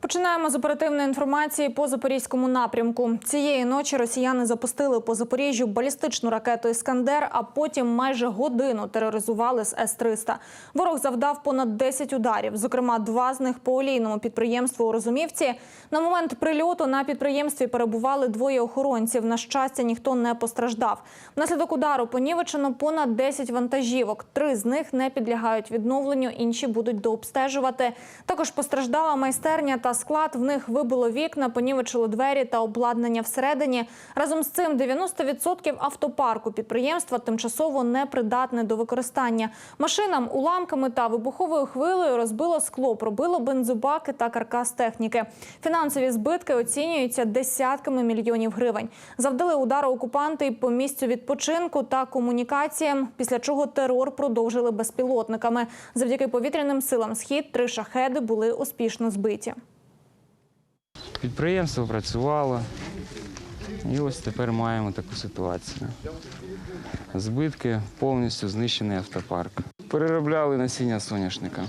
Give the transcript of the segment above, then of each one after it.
Починаємо з оперативної інформації по запорізькому напрямку. Цієї ночі росіяни запустили по Запоріжжю балістичну ракету Іскандер, а потім майже годину тероризували з С-300. Ворог завдав понад 10 ударів, зокрема два з них по олійному підприємству у Розумівці. На момент прильоту на підприємстві перебували двоє охоронців. На щастя, ніхто не постраждав. Внаслідок удару понівечено понад 10 вантажівок. Три з них не підлягають відновленню, інші будуть дообстежувати. Також постраждала майстерня та склад. В них вибило вікна, понівечило двері та обладнання всередині. Разом з цим 90% автопарку підприємства тимчасово непридатне до використання. Машинам уламками та вибуховою хвилею розбило скло, пробило бензобаки та каркас техніки. Фінансові збитки оцінюються десятками мільйонів гривень. Завдали удару окупанти по місцю відпочинку та комунікаціям, після чого терор продовжили безпілотниками. Завдяки повітряним силам схід три шахеди були успішно збиті. Підприємство працювало. І ось тепер маємо таку ситуацію. Збитки повністю знищений автопарк. Переробляли насіння соняшника.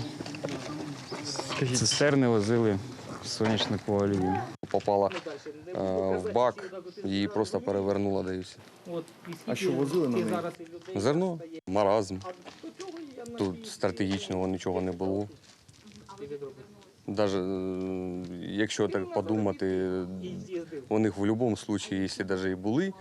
Цистерни возили соняшникову олію. попала е, в бак, її просто перевернула, даюся. А що возили на неї? Зерно, маразм. Тут стратегічного нічого не було. Даже е, якщо так подумати, у них в будь-якому випадку, якщо навіть і були,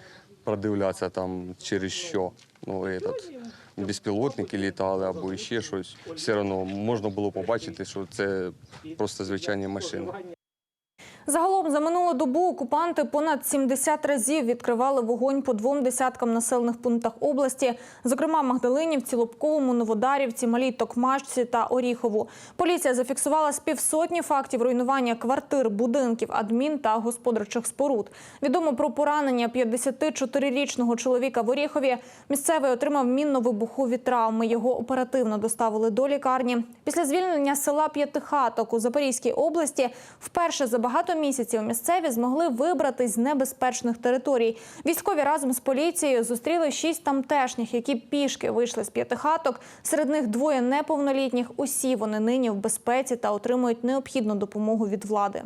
продивлятися там через що, ну, этот, безпілотники літали або ще щось, все одно можна було побачити, що це просто звичайні машини. Загалом за минулу добу окупанти понад 70 разів відкривали вогонь по двом десяткам населених пунктах області, зокрема Магдалинівці, Лобковому, Новодарівці, Малій Токмачці та Оріхову. Поліція зафіксувала з півсотні фактів руйнування квартир, будинків, адмін та господарчих споруд. Відомо про поранення 54-річного чоловіка в Оріхові. Місцевий отримав мінно-вибухові травми. Його оперативно доставили до лікарні. Після звільнення села П'ятихаток у Запорізькій області вперше за багато місяців місцеві змогли вибратись з небезпечних територій. Військові разом з поліцією зустріли шість тамтешніх, які пішки вийшли з п'ятихаток. Серед них двоє неповнолітніх. Усі вони нині в безпеці та отримують необхідну допомогу від влади.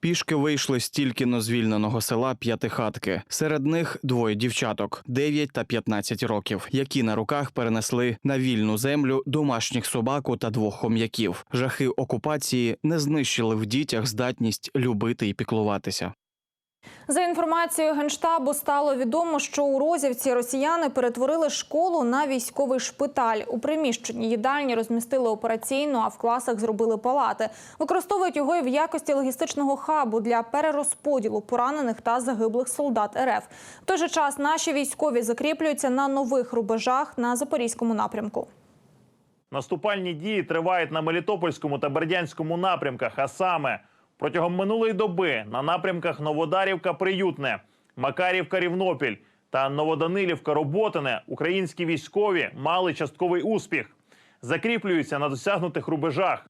Пішки вийшли стільки на но звільненого села П'ятихатки. Серед них двоє дівчаток 9 та 15 років, які на руках перенесли на вільну землю домашніх собаку та двох хом'яків. Жахи окупації не знищили в дітях здатність любити і піклуватися. За інформацією генштабу стало відомо, що у Розівці росіяни перетворили школу на військовий шпиталь. У приміщенні їдальні розмістили операційну, а в класах зробили палати. Використовують його і в якості логістичного хабу для перерозподілу поранених та загиблих солдат РФ. В той же час наші військові закріплюються на нових рубежах на запорізькому напрямку. Наступальні дії тривають на Мелітопольському та Бердянському напрямках, а саме протягом минулої доби на напрямках Новодарівка Приютне, Макарівка Рівнопіль та Новоданилівка Роботине українські військові мали частковий успіх, закріплюються на досягнутих рубежах.